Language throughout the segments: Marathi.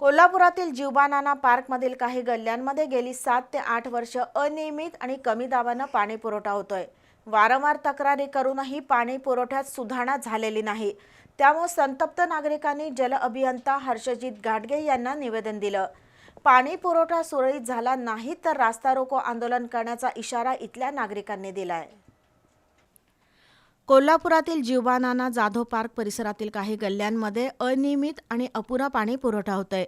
कोल्हापुरातील जीवबानाना पार्कमधील काही गल्ल्यांमध्ये गेली सात ते आठ वर्ष अनियमित आणि कमी दाबानं पाणी पुरवठा होतोय. वारंवार तक्रारी करूनही पाणी पुरवठ्यात सुधारणा झालेली नाही. त्यामुळे संतप्त नागरिकांनी जल अभियंता हर्षजित घाटगे यांना निवेदन दिलं. पाणी पुरवठा सुरळीत झाला नाही तर रास्ता रोको आंदोलन करण्याचा इशारा इथल्या नागरिकांनी दिलाय. कोल्हापुरातील जीवबानाना जाधव पार्क परिसरातील काही गल्ल्यांमध्ये अनियमित आणि अपुरा पाणी पुरवठा होतोय.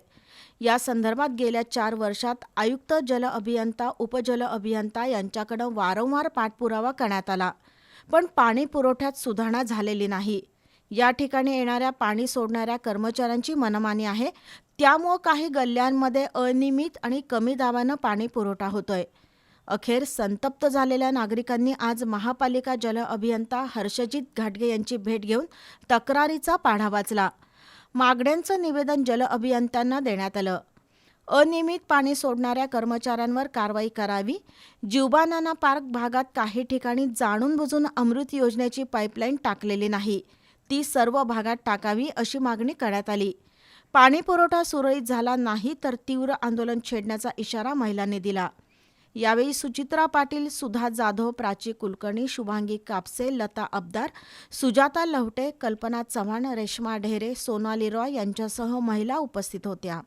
या संदर्भात गेल्या चार वर्षात आयुक्त जल अभियंता उपजल अभियंता यांच्याकडं वारंवार पाठपुरावा करण्यात आला. पण पाणी पुरवठ्यात सुधारणा झालेली नाही. या ठिकाणी येणाऱ्या पाणी सोडणाऱ्या कर्मचाऱ्यांची मनमानी आहे. त्यामुळं काही गल्ल्यांमध्ये अनियमित आणि कमी दाबानं पाणी पुरवठा होतोय. अखेर संतप्त झालेल्या नागरिकांनी आज महापालिका जल अभियंता हर्षजित घाटगे यांची भेट घेऊन तक्रारीचा पाढा वाचला. मागण्यांचं निवेदन जल अभियंत्यांना देण्यात आलं. अनियमित पाणी सोडणाऱ्या कर्मचाऱ्यांवर कारवाई करावी जीवबानाना पार्क भागात काही ठिकाणी जाणून बुजून अमृत योजनेची पाईपलाईन टाकलेली नाही ती सर्व भागात टाकावी अशी मागणी करण्यात आली. पाणी पुरवठा सुरळीत झाला नाही तर तीव्र आंदोलन छेडण्याचा इशारा महिलांनी दिला. यावेळी सुचित्रा पाटील सुधा जाधव प्राची कुलकर्णी शुभांगी कापसे लता अब्दार सुजाता लवटे कल्पना चव्हाण रेश्मा ढेरे सोनाली रॉय यांच्यासह महिला उपस्थित होत्या.